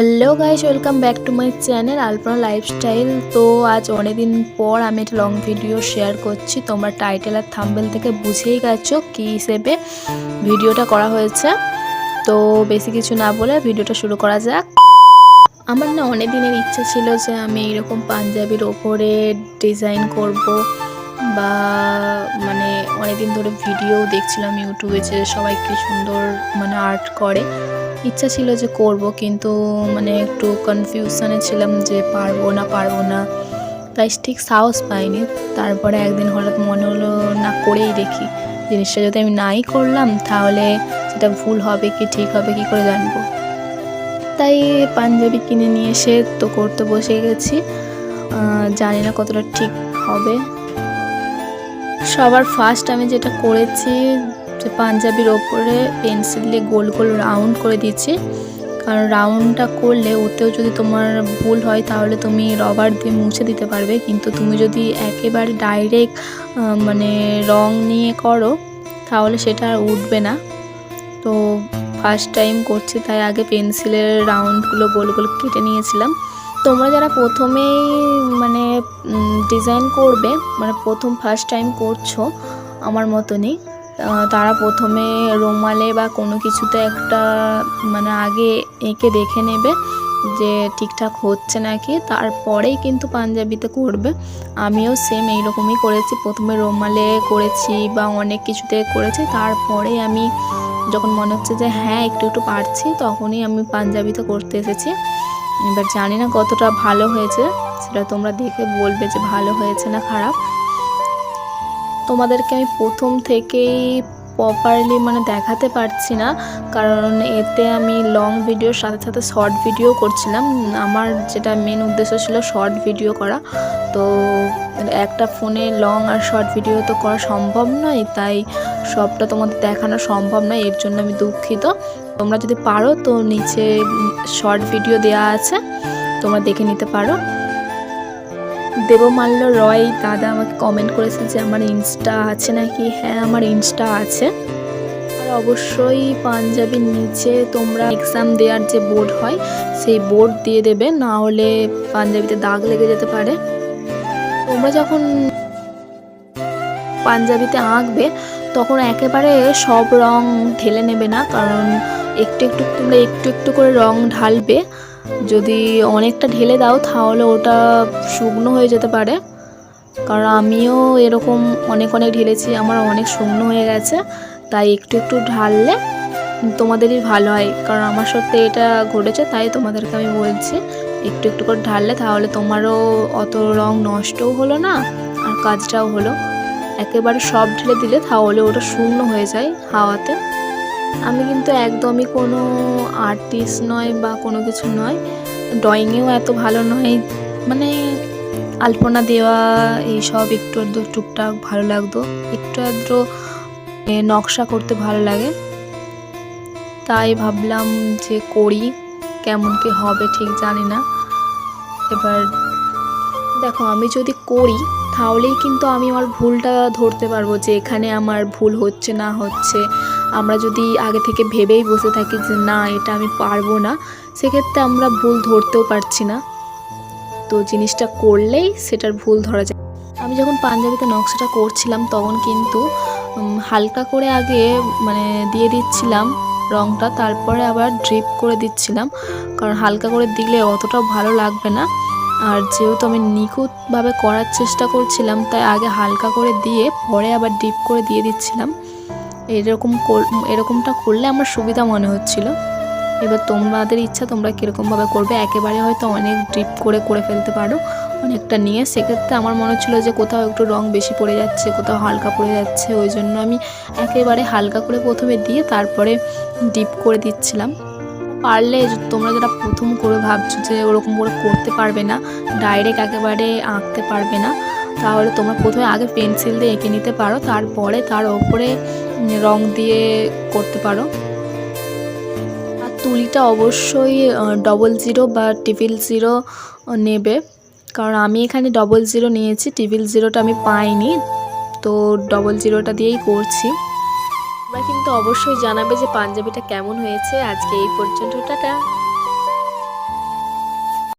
Hello guys welcome back to my channel Alpana lifestyle তো আজ অনেকদিন পর আমি একটা লং ভিডিও শেয়ার করছি। তোমরা টাইটেল আর থাম্বেল থেকে বুঝেই গেছো কী হিসেবে ভিডিওটা করা হয়েছে। তো বেশি কিছু না বলে ভিডিওটা শুরু করা যাক। আমার না অনেক দিনের ইচ্ছা ছিল যে আমি এরকম পাঞ্জাবির ওপরে ডিজাইন করব বা মানে অনেকদিন ধরে ভিডিও দেখছিলাম ইউটিউবে যে সবাই কি সুন্দর মানে আর্ট করে। ইচ্ছা ছিল যে করব, কিন্তু মানে একটু কনফিউশনে ছিলাম যে পারব না পারব না। তাই ঠিক সাহস পাইনি। তারপরে একদিন হঠাৎ মনে হলো, না, করেই দেখি। জিনিসটা যদি আমি নাই করলাম, তাহলে সেটা ভুল হবে কি, ঠিক হবে কি করে জানব? তাই পাঞ্জাবি কিনে নিয়ে এসে তো করতে বসে গেছি। জানি না কতটা ঠিক হবে। সবার ফার্স্ট আমি যেটা করেছি যে পাঞ্জাবির ওপরে পেন্সিল দিয়ে গোল গোল রাউন্ড করে দিচ্ছি। কারণ রাউন্ডটা করলে ওতেও যদি তোমার ভুল হয় তাহলে তুমি রবার দিয়ে মুছে দিতে পারবে। কিন্তু তুমি যদি একেবারে ডাইরেক্ট মানে রং নিয়ে করো, তাহলে সেটা আর উঠবে না। তো ফার্স্ট টাইম করছি, তাই আগে পেন্সিলের রাউন্ডগুলো গোল গোল কেটে নিয়েছিলাম। তোমরা যারা প্রথমেই মানে ডিজাইন করবে মানে প্রথম ফার্স্ট টাইম করছ, আমার মতনই তারা প্রথমে রুমালে বা কোনো কিছুতে একটা মানে আগে এঁকে দেখে নেবে যে ঠিকঠাক হচ্ছে নাকি, তারপরেই কিন্তু পাঞ্জাবিতে করবে। আমিও সেম এইরকমই করেছি। প্রথমে রোমালে করেছি বা অনেক কিছুতে করেছি, তারপরে আমি যখন মনে হচ্ছে যে হ্যাঁ একটু একটু পারছি, তখনই আমি পাঞ্জাবিতে করতে এসেছি। এবার জানি না কতটা ভালো হয়েছে, সেটা তোমরা দেখে বলবে যে ভালো হয়েছে না খারাপ। তোমাদেরকে আমি প্রথম থেকেই প্রপারলি মানে দেখাতে পারছি না। কারণ এতে আমি লং ভিডিওর সাথে সাথে শর্ট ভিডিও করছিলাম। আমার যেটা মেন উদ্দেশ্য ছিল শর্ট ভিডিও করা। তো একটা ফোনে লং আর শর্ট ভিডিও তো করা সম্ভব নয়, তাই সবটা তোমাদের দেখানো সম্ভব নয়, এর জন্য আমি দুঃখিত। তোমরা যদি পারো, তো নিচে শর্ট ভিডিও দেওয়া আছে, তোমরা দেখে নিতে পারো। দেবমাল্য রয় দাদা আমাকে কমেন্ট করেছে যে আমার ইনস্টা আছে নাকি? হ্যাঁ আমার ইনস্টা আছে। আর অবশ্যই পাঞ্জাবির নিচে তোমরা এক্সাম দেওয়ার যে বোর্ড হয়, সেই বোর্ড দিয়ে দেবে। না হলে পাঞ্জাবিতে দাগ লেগে যেতে পারে। তোমরা যখন পাঞ্জাবিতে আঁকবে, তখন একেবারে সব রং ঢেলে নেবে না, কারণ একটু একটু তোমরা একটু একটু করে রং ঢালবে। যদি অনেকটা ঢেলে দাও, তাহলে ওটা শুকনো হয়ে যেতে পারে। কারণ আমিও এরকম অনেক অনেক ঢেলেছি, আমার অনেক শুকনো হয়ে গেছে, তাই একটু একটু ঢাললে তোমাদেরই ভালো হয়। কারণ আমার সত্যি এটা ঘটেছে, তাই তোমাদেরকে আমি বলছি, একটু একটু করে ঢাললে তাহলে তোমারও অত রং নষ্টও হলো না, আর কাজটাও হলো। একেবারে সব ঢেলে দিলে তাহলে ওটা শূন্য হয়ে যায় হাওয়াতে। আমি কিন্তু একদমই কোনো আর্টিস্ট নয় বা কোনো কিছু নয়। ড্রয়িংয়েও এত ভালো নয়। মানে আলপনা দেওয়া, এইসব একটু আধটু টুকটাক ভালো লাগতো। একটু আধটু নকশা করতে ভালো লাগে। তাই ভাবলাম যে করি, কেমন কি হবে ঠিক জানি না। এবার দেখো, আমি যদি করি তাহলেই কিন্তু আমি আমার ভুলটা ধরতে পারব যে এখানে আমার ভুল হচ্ছে না হচ্ছে। আমরা যদি আগে থেকে ভেবেই বসে থাকি যে না, এটা আমি পারব না, সেক্ষেত্রে আমরা ভুল ধরতেও পারছি না। তো জিনিসটা করলেই সেটার ভুল ধরা যায়। আমি যখন পাঞ্জাবিতে নকশাটা করছিলাম, তখন কিন্তু হালকা করে আগে মানে দিয়ে দিচ্ছিলাম রংটা, তারপরে আবার ড্রিপ করে দিচ্ছিলাম। কারণ হালকা করে দিলে অতটাও ভালো লাগবে না। আর যেহেতু আমি নিখুঁতভাবে করার চেষ্টা করছিলাম, তাই আগে হালকা করে দিয়ে পরে আবার ডিপ করে দিয়ে দিচ্ছিলাম। এরকম এরকমটা করলে আমার সুবিধা মনে হচ্ছিল। এবার তোমাদের ইচ্ছা, তোমরা কীরকমভাবে করবে, একেবারে হয়তো অনেক ডিপ করে করে ফেলতে পারো, অনেকটা নিয়ে। সেক্ষেত্রে আমার মনে হচ্ছিল যে কোথাও একটু রং বেশি পড়ে যাচ্ছে, কোথাও হালকা পড়ে যাচ্ছে, ওই জন্য আমি একেবারে হালকা করে প্রথমে দিয়ে তারপরে ডিপ করে দিচ্ছিলাম। পারলে তোমরা যেটা প্রথম করে ভাবছ যে ওরকম করে করতে পারবে না ডাইরেক্ট একেবারে আঁকতে পারবে না, তাহলে তোমরা প্রথমে আগে পেন্সিল দিয়ে এঁকে নিতে পারো, তারপরে তার ওপরে রং দিয়ে করতে পারো। আর তুলিটা অবশ্যই ডবল জিরো বা টিফিল জিরো নেবে। কারণ আমি এখানে ডবল জিরো নিয়েছি টিফিল জিরোটা আমি পাইনি, তো ডবল জিরোটা দিয়েই করছি। তোমরা কিন্তু অবশ্যই জানাবে যে পাঞ্জাবিটা কেমন হয়েছে। আজকে এই পর্যন্ত টাটা।